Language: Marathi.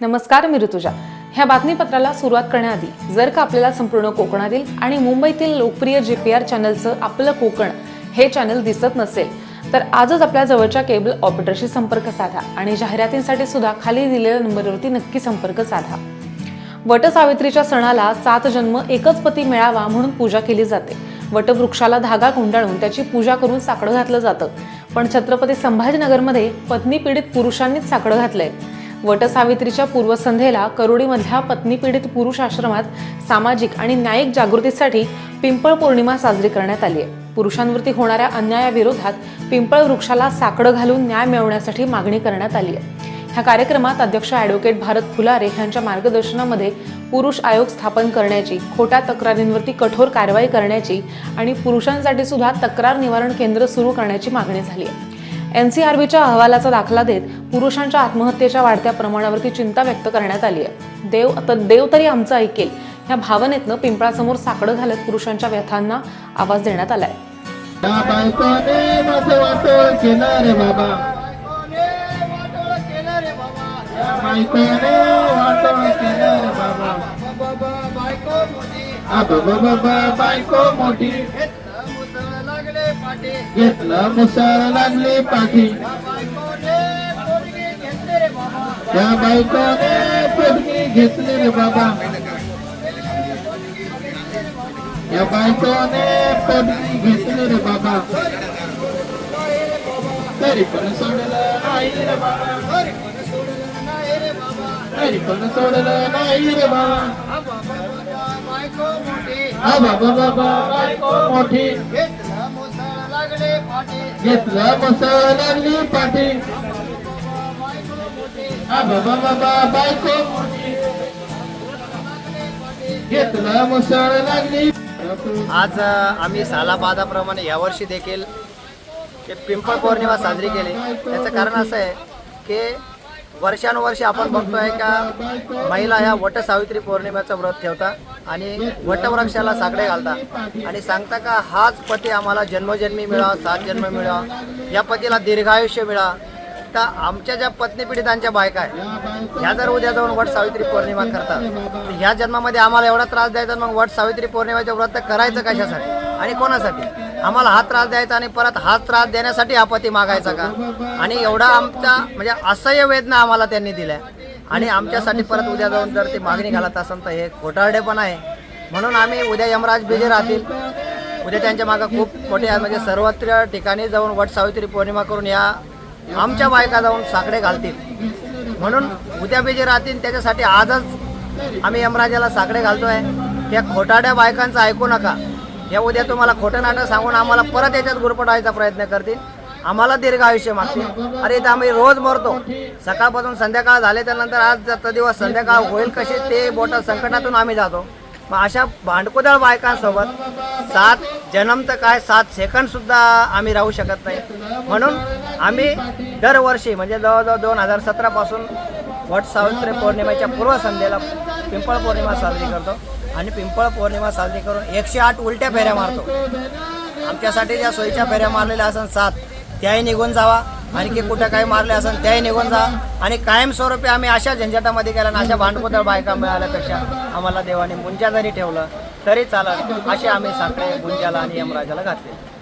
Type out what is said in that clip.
नमस्कार मी ऋतुजा. ह्या बातमीपत्राला सुरुवात करण्याआधी जर का आपल्याला संपूर्ण कोकणातील आणि मुंबईतील लोकप्रिय जे पी आर चॅनलचं आपलं कोकण हे चॅनल दिसत नसेल तर आजच आपल्या जवळच्या केबल ऑपरेटरशी संपर्क साधा आणि जाहिरातींसाठी सुद्धा खाली दिलेल्या नंबरवरती नक्की संपर्क साधा. वटसावित्रीच्या सणाला सात जन्म एकच पती मिळावा म्हणून पूजा केली जाते. वटवृक्षाला धागा गुंडाळून त्याची पूजा करून साकडं घातलं जातं. पण छत्रपती संभाजीनगरमध्ये पत्नी पीडित पुरुषांनीच साकडं घातलंय. वटसावित्रीच्या पूर्वसंध्येला करोडीमधल्या पत्नी पीडित पुरुष आश्रमात सामाजिक आणि न्यायिक जागृतीसाठी पिंपळ पौर्णिमा साजरी करण्यात आली आहे. पुरुषांवरती होणाऱ्या अन्यायाविरोधात पिंपळ वृक्षाला साकडं घालून न्याय मिळवण्यासाठी मागणी करण्यात आली आहे. ह्या कार्यक्रमात अध्यक्ष ॲडव्होकेट भारत फुलारे यांच्या मार्गदर्शनामध्ये पुरुष आयोग स्थापन करण्याची खोट्या तक्रारींवरती कठोर कारवाई करण्याची आणि पुरुषांसाठी सुद्धा तक्रार निवारण केंद्र सुरू करण्याची मागणी झाली आहे. एन सी आर बीच्या अहवालाचा दाखला देत पुरुषांच्या आत्महत्येच्या वाढत्या प्रमाणावरती चिंता व्यक्त करण्यात आली आहे. देव तर देव तरी आमचं ऐकेल. ह्या भावनेतनं पिंपळासमोर साकडं घालत पुरुषांच्या व्यथांना आवाज देण्यात आलाय. बायको मोठी. घेतलं मुसळ लागली पाठी. त्या बायकोने पोटगी घेतली रे बाबा. या बायकोने पोटगी घेतली रे बाबा. तरी पण सोडलं नाही रे बाबा. तरी पण सोडलं नाही रे बाबा. हा बाबा बाबा बायको मोठी. घेतलं मुसळ लागली पाठी बाबा बाबा बायको घेतलं मुसळ लागली आज आम्ही आम्ही सालाबादाप्रमाणे यावर्षी देखील ते पिंपळ पौर्णिमा साजरी केली. त्याचं कारण असं आहे की वर्षानुवर्षे आपण बघतोय का महिला ह्या वटसावित्री पौर्णिमेचं व्रत ठेवता आणि वटवृक्षाला साकडे घालता. आणि सांगता का हाच पती आम्हाला जन्मजन्मी मिळावा सात जन्म मिळावा. या पतीला दीर्घायुष्य मिळा तर आमच्या ज्या पत्नी पीडितांच्या बायका आहे ह्या जर उद्या जाऊन वट सावित्री पौर्णिमा करतात ह्या जन्मामध्ये आम्हाला एवढा त्रास द्यायचा मग वट सावित्री पौर्णिमेचं व्रत करायचं कशासाठी आणि कोणासाठी? आम्हाला हा त्रास द्यायचा आणि परत हा त्रास देण्यासाठी आपत्ती मागायचा का? आणि एवढा आमचा म्हणजे असह्य वेदना आम्हाला त्यांनी दिल्या. आणि आमच्यासाठी परत उद्या जाऊन जर ती मागणी घालत असेल तर हे खोटारडे पण आहे. म्हणून आम्ही उद्या यमराज बिजे राहतील. उद्या त्यांच्या मागं खूप मोठे म्हणजे सर्वत्र ठिकाणी जाऊन वट सावित्री पौर्णिमा करून या आमच्या बायका जाऊन साकडे घालतील. म्हणून उद्या बिजे राहतील त्याच्यासाठी आजच आम्ही यमराजाला साकडे घालतोय. त्या खोटाड्या बायकांचं ऐकू नका. हे उद्या तुम्हाला खोटं नाटक सांगून आम्हाला परत याच्यात गुरपटायचा प्रयत्न करतील. आम्हाला दीर्घ आयुष्य मागतील. अरे इथं आम्ही रोज मरतो. सकाळपासून संध्याकाळ झाले त्यानंतर आज जाता दिवस संध्याकाळ होईल कसे ते मोठं संकटातून आम्ही जातो. मग अशा भांडकुदळ बायकांसोबत सात जन्म तर काय सात सेकंद सुद्धा आम्ही राहू शकत नाही. म्हणून आम्ही दरवर्षी म्हणजे जवळजवळ दोन हजार सतरापासून वट सावित्री पौर्णिमेच्या पूर्वसंध्येला पिंपळ पौर्णिमा साजरी करतो. आणि पिंपळ पौर्णिमा साजरी करून एकशे आठ उलट्या फेऱ्या मारतो. आमच्यासाठी ज्या सोयीच्या फेऱ्या मारलेल्या असन सात त्याही निघून जावा. आणखी कुठं काही मारले असेल त्याही निघून जा. आणि कायमस्वरूपी आम्ही अशा झंझटामध्ये गेला आणि अशा भांडकुदळ बायका मिळाल्यापेक्षा आम्हाला देवाने मुंजा जरी ठेवलं तरी चालत असे आम्ही साखळे गुंजाला आणि यमराजाला घातले.